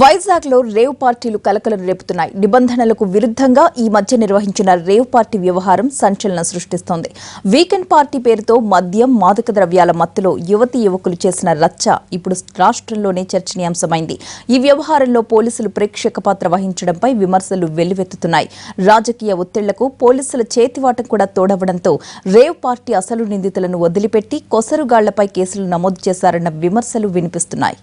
వైజాగ్లో రేవ్ పార్టీలు కలకలం రేపుతున్నాయి. నిబంధనలకు విరుద్ధంగా ఈ మధ్య నిర్వహించిన రేవ్ పార్టీ వ్యవహారం సంచలనం సృష్టిస్తోంది. వీకెండ్ పార్టీ పేరుతో మద్యం మాదక ద్రవ్యాల మత్తులో యువతి యువకులు చేసిన రచ్చ ఇప్పుడు రాష్ట్రంలోనే చర్చనీయాంశమైంది. ఈ వ్యవహారంలో పోలీసులు ప్రేక్షక పాత్ర వహించడంపై విమర్శలు వెల్లువెత్తుతున్నాయి. రాజకీయ ఒత్తిళ్ళకు పోలీసుల చేతివాటం కూడా తోడవడంతో రేవ్ పార్టీ అసలు నిందితులను వదిలిపెట్టి కొసరుగాళ్ళపై కేసులు నమోదు చేశారన్న విమర్శలు వినిపిస్తున్నాయి.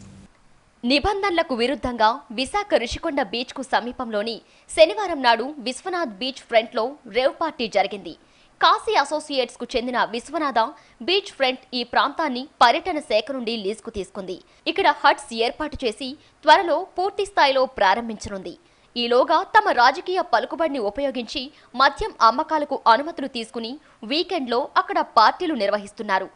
నిబంధనలకు విరుద్ధంగా విశాఖ రిషికొండ బీచ్కు సమీపంలోని శనివారం నాడు విశ్వనాథ్ బీచ్ ఫ్రంట్లో రేవ్ పార్టీ జరిగింది. కాశీ అసోసియేట్స్కు చెందిన విశ్వనాథ బీచ్ ఫ్రంట్ ఈ ప్రాంతాన్ని పర్యటన శాఖ నుండి లీజుకు తీసుకుంది. ఇక్కడ హట్స్ ఏర్పాటు చేసి త్వరలో పూర్తి స్థాయిలో ప్రారంభించనుంది. ఈలోగా తమ రాజకీయ పలుకుబడిని ఉపయోగించి మద్యం అమ్మకాలకు అనుమతులు తీసుకుని వీకెండ్లో అక్కడ పార్టీలు నిర్వహిస్తున్నారు.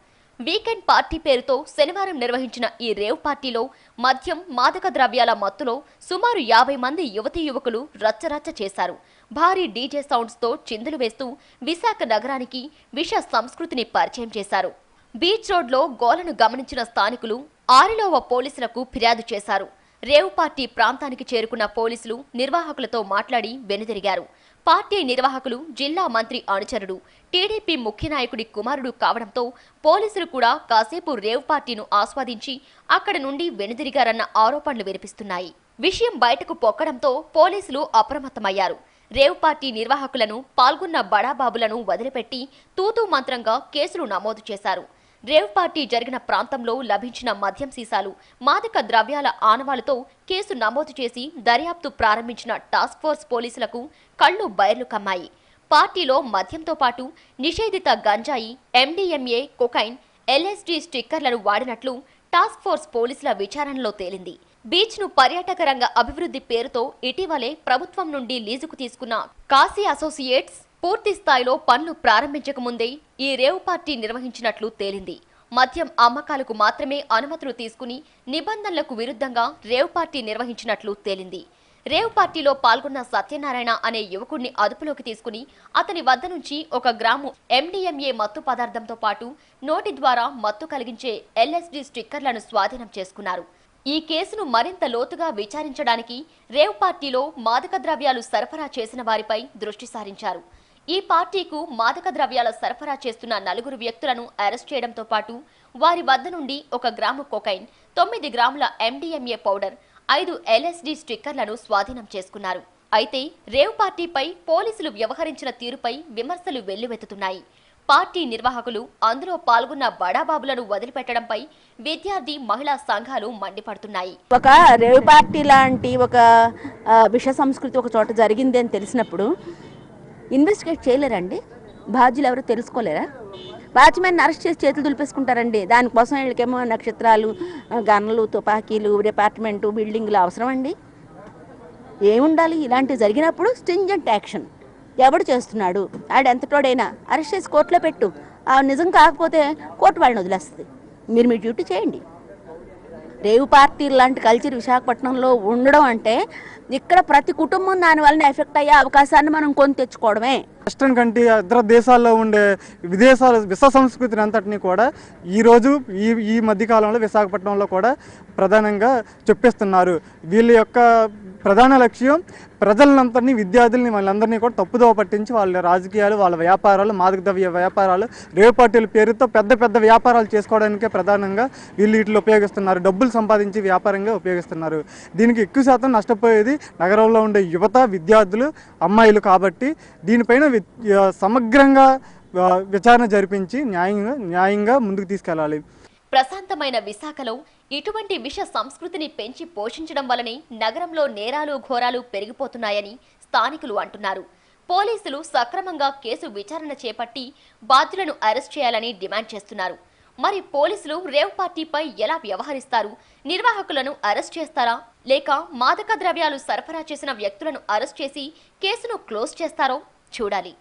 వీకెండ్ పార్టీ పేరుతో శనివారం నిర్వహించిన ఈ రేవ్ పార్టీలో మద్యం మాదక ద్రవ్యాల మత్తులో సుమారు యాభై మంది యువతీ యువకులు రచ్చరచ్చ చేశారు. భారీ డీజే సౌండ్స్తో చిందులు వేస్తూ విశాఖ నగరానికి విష సంస్కృతిని పరిచయం చేశారు. బీచ్ రోడ్లో గోలను గమనించిన స్థానికులు ఆరిలోవ పోలీసులకు ఫిర్యాదు చేశారు. రేవు పార్టీ ప్రాంతానికి చేరుకున్న పోలీసులు నిర్వాహకులతో మాట్లాడి వెనుదిరిగారు. పార్టీ నిర్వాహకులు జిల్లా మంత్రి అనుచరుడు టీడీపీ ముఖ్య నాయకుడి కుమారుడు కావడంతో పోలీసులు కూడా కాసేపు రేవ్ పార్టీను ఆస్వాదించి అక్కడ నుండి వెనుదిరిగారన్న ఆరోపణలు వినిపిస్తున్నాయి. విషయం బయటకు పొక్కడంతో పోలీసులు అప్రమత్తమయ్యారు. రేవ్ పార్టీ నిర్వాహకులను పాల్గొన్న బడాబాబులను వదిలిపెట్టి తూతూ మంత్రంగా కేసులు నమోదు చేశారు. రేవ్ పార్టీ జరిగిన ప్రాంతంలో లభించిన మద్యం సీసాలు మాదక ద్రవ్యాల ఆనవాలతో కేసు నమోదు చేసి దర్యాప్తు ప్రారంభించిన టాస్క్ ఫోర్స్ పోలీసులకు కళ్ళు బయర్లు కమ్మాయి. పార్టీలో మద్యంతో పాటు నిషేధిత గంజాయి ఎండీఎంఏ కొకైన్ ఎల్ఎస్డి స్టిక్కర్లను వాడినట్లు టాస్క్ ఫోర్స్ పోలీసుల విచారణలో తేలింది. బీచ్ను పర్యాటక రంగ అభివృద్ధి పేరుతో ఇటీవలే ప్రభుత్వం నుండి లీజుకు తీసుకున్న కాశీ అసోసియేట్స్ పూర్తి స్థాయిలో పనులు ప్రారంభించక ముందే ఈ రేవ్ పార్టీ నిర్వహించినట్లు తేలింది. మద్యం అమ్మకాలకు మాత్రమే అనుమతులు తీసుకుని నిబంధనలకు విరుద్ధంగా రేవ్ పార్టీ నిర్వహించినట్లు తేలింది. రేవ్ పార్టీలో పాల్గొన్న సత్యనారాయణ అనే యువకుడిని అదుపులోకి తీసుకుని అతని వద్ద నుంచి ఒక గ్రాము ఎండిఎంఏ మత్తు పదార్థంతో పాటు నోటి ద్వారా మత్తు కలిగించే ఎల్ఎస్డి స్టిక్కర్లను స్వాధీనం చేసుకున్నారు. ఈ కేసును మరింత లోతుగా విచారించడానికి రేవ్ పార్టీలో మాదక ద్రవ్యాలు సరఫరా చేసిన వారిపై దృష్టి సారించారు. ఈ పార్టీకు మాదక ద్రవ్యాల సరఫరా చేస్తున్న నలుగురు వ్యక్తులను అరెస్ట్ చేయడంతో పాటు వారి వద్ద నుండి ఒక గ్రాము కొకైన్ తొమ్మిది గ్రాముల ఎండీఎంఏ పౌడర్ ఐదు ఎల్ఎస్డి స్టిక్కర్లను స్వాధీనం చేసుకున్నారు. అయితే రేవ్ పార్టీపై పోలీసులు వ్యవహరించిన తీరుపై విమర్శలు వెల్లువెత్తుతున్నాయి. పార్టీ నిర్వాహకులు అందులో పాల్గొన్న బడాబాబులను వదిలిపెట్టడంపై విద్యార్థి మహిళా సంఘాలు మండిపడుతున్నాయి. ఒక రేవ్ పార్టీ లాంటి ఒక విష సంస్కృతి ఒక చోట జరిగింది అని తెలిసినప్పుడు ఇన్వెస్టిగేట్ చేయలేరండి. బాధ్యులు ఎవరు తెలుసుకోలేరా? వాచ్మెన్ అరెస్ట్ చేసి చేతులు దులిపేసుకుంటారండి. దానికోసం వీళ్ళకేమో నక్షత్రాలు గన్నులు తుపాకీలు డిపార్ట్మెంటు బిల్డింగ్లు అవసరం అండి ఏముండాలి? ఇలాంటివి జరిగినప్పుడు స్టింజెంట్ యాక్షన్. ఎవడు చేస్తున్నాడు? ఆడు ఎంతటోడైనా అరెస్ట్ చేసి కోర్టులో పెట్టు. ఆ నిజం కాకపోతే కోర్టు వాళ్ళని వదిలేస్తుంది. మీరు మీ డ్యూటీ చేయండి. రేవు పార్టీ లాంటి కల్చర్ విశాఖపట్నంలో ఉండడం అంటే ఇక్కడ ప్రతి కుటుంబం దాని వలన ఎఫెక్ట్ అయ్యే అవకాశాన్ని మనం కొని తెచ్చుకోవడమే. వెస్ట్రన్ కంట్రీ ఇతర దేశాల్లో ఉండే విదేశాల విశ్వ సంస్కృతిని అంతటినీ కూడా ఈరోజు ఈ ఈ మధ్యకాలంలో విశాఖపట్నంలో కూడా ప్రధానంగా చెప్పేస్తున్నారు. వీళ్ళ యొక్క ప్రధాన లక్ష్యం ప్రజలందరినీ విద్యార్థుల్ని వాళ్ళందరినీ కూడా తప్పుదోవ పట్టించి వాళ్ళ రాజకీయాలు వాళ్ళ వ్యాపారాలు మాదక ద్రవ్య వ్యాపారాలు రేవ్ పార్టీల పేరుతో పెద్ద పెద్ద వ్యాపారాలు చేసుకోవడానికే ప్రధానంగా వీళ్ళు వీటిలో ఉపయోగిస్తున్నారు. డబ్బులు సంపాదించి వ్యాపారంగా ఉపయోగిస్తున్నారు. దీనికి ఎక్కువ శాతం నష్టపోయేది నగరంలో ఉండే యువత విద్యార్థులు అమ్మాయిలు కాబట్టి దీనిపైన వి- సమగ్రంగా విచారణ జరిపించి న్యాయంగా న్యాయంగా ముందుకు తీసుకెళ్ళాలి. ప్రశాంతమైన విశాఖలో ఇటువంటి విష సంస్కృతిని పెంచి పోషించడం వలనే నగరంలో నేరాలు ఘోరాలు పెరిగిపోతున్నాయని స్థానికులు అంటున్నారు. పోలీసులు సక్రమంగా కేసు విచారణ చేపట్టి బాధ్యులను అరెస్ట్ చేయాలని డిమాండ్ చేస్తున్నారు. మరి పోలీసులు రేవ్ పార్టీపై ఎలా వ్యవహరిస్తారు? నిర్వాహకులను అరెస్ట్ చేస్తారా? లేక మాదక ద్రవ్యాలు సరఫరా చేసిన వ్యక్తులను అరెస్ట్ చేసి కేసును క్లోజ్ చేస్తారో చూడాలి.